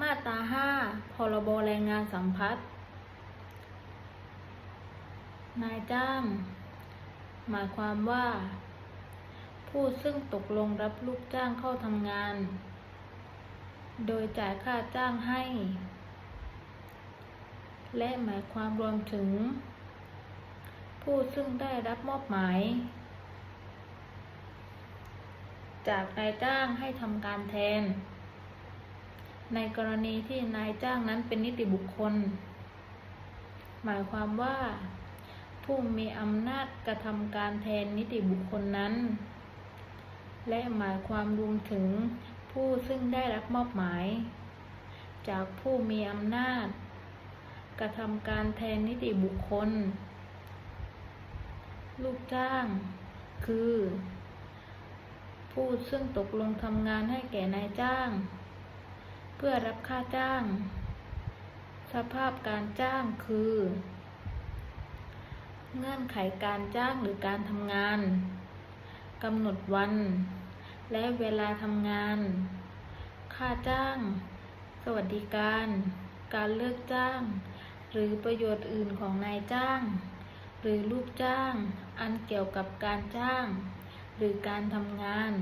มาตรา5พรบแรงงานสัมพัทธ์นายจ้าง หมายความว่า ผู้ซึ่งตกลงรับลูกจ้างเข้าทำงาน โดยจ่ายค่าจ้างให้ และหมายความรวมถึง ผู้ซึ่งได้รับมอบหมาย จากนายจ้างให้ทำการแทน ในกรณีที่นายจ้างนั้นเป็นนิติบุคคล หมายความว่า ผู้มีอำนาจกระทำการแทนนิติบุคคลนั้น และหมายความรวมถึงผู้ซึ่งได้รับมอบหมาย จากผู้มีอำนาจ กระทำการแทนนิติบุคคล ลูกจ้าง คือ ผู้ซึ่งตกลงทำงานให้แก่นายจ้าง พื่อรับค่าจ้าง สภาพการจ้างคือ เงื่อนไขการจ้างหรือการทำงานกำหนดวัน และเวลาทำงาน ค่าจ้าง สวัสดิการ การเลิกจ้าง หรือประโยชน์อื่นของนายจ้าง หรือลูกจ้าง อันเกี่ยวกับการจ้าง หรือการทำงาน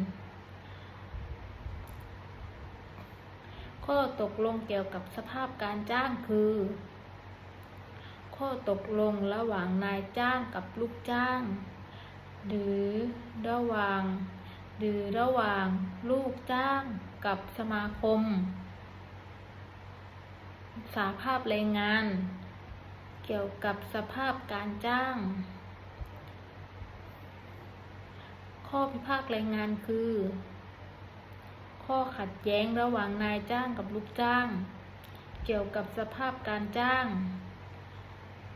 ข้อตกลงเกี่ยวกับสภาพการจ้างคือ ข้อตกลงระหว่างนายจ้างกับลูกจ้าง หรือระหว่าง หรือระหว่างลูกจ้างกับสมาคม สาภาพแรงงาน เกี่ยวกับสภาพการจ้าง ข้อพิพาทแรงงานคือ ข้อขัดแย้งระหว่างนายจ้างกับลูกจ้าง เกี่ยวกับสภาพการจ้าง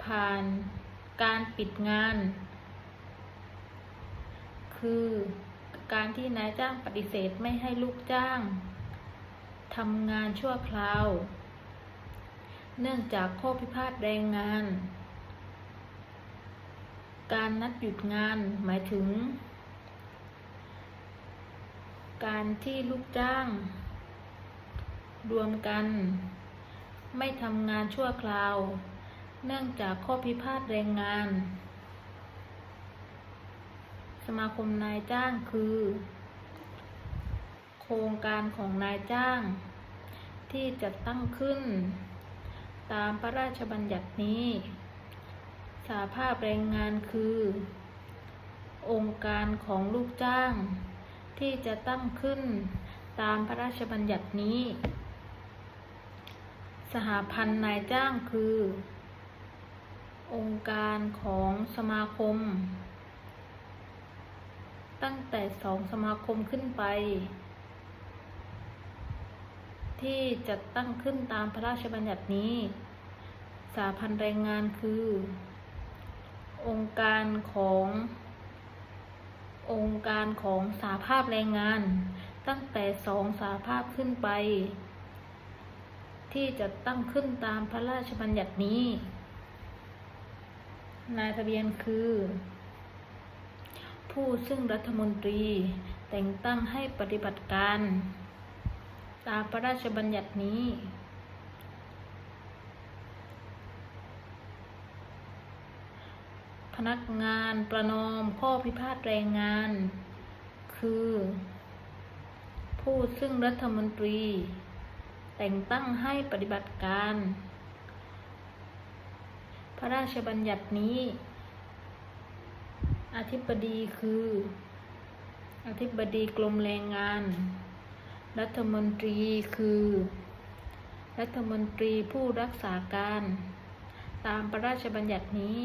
ผ่านการปิดงาน คือการที่นายจ้างปฏิเสธไม่ให้ลูกจ้างทำงานชั่วคราว เนื่องจากข้อพิพาทแรงงาน การนัดหยุดงานหมายถึง การที่ลูกจ้าง รวมกัน ไม่ทำงานชั่วคราว เนื่องจากข้อพิพาทแรงงาน สมาคมนายจ้างคือ โครงการของนายจ้าง ที่จะตั้งขึ้น ตามพระราชบัญญัตินี้สาภาพแรงงานคือ องค์การของลูกจ้าง ที่จะตั้งขึ้นตามพระราชบัญญัตินี้ สหพันธ์นายจ้างคือ องค์การของสมาคม ตั้งแต่สองสมาคมขึ้นไป ที่จัดตั้งขึ้นตามพระราชบัญญัตินี้ สาพันธ์แรงงานคือ องค์การของ องค์การของสาภาพแรงงาน ตั้งแต่สองสาภาพขึ้นไป ที่จะตั้งขึ้นตามพระราชบัญญัตินี้ นายทะเบียนคือ ผู้ซึ่งรัฐมนตรีแต่งตั้งให้ปฏิบัติการ ตามพระราชบัญญัตินี้ พนักงานประนอมข้อพิพาทแรงงาน คือ ผู้ซึ่งรัฐมนตรี แต่งตั้งให้ปฏิบัติการ พระราชบัญญัตินี้ อธิบดีคือ อธิบดีกรมแรงงาน รัฐมนตรีคือ รัฐมนตรีผู้รักษาการ ตามพระราชบัญญัตินี้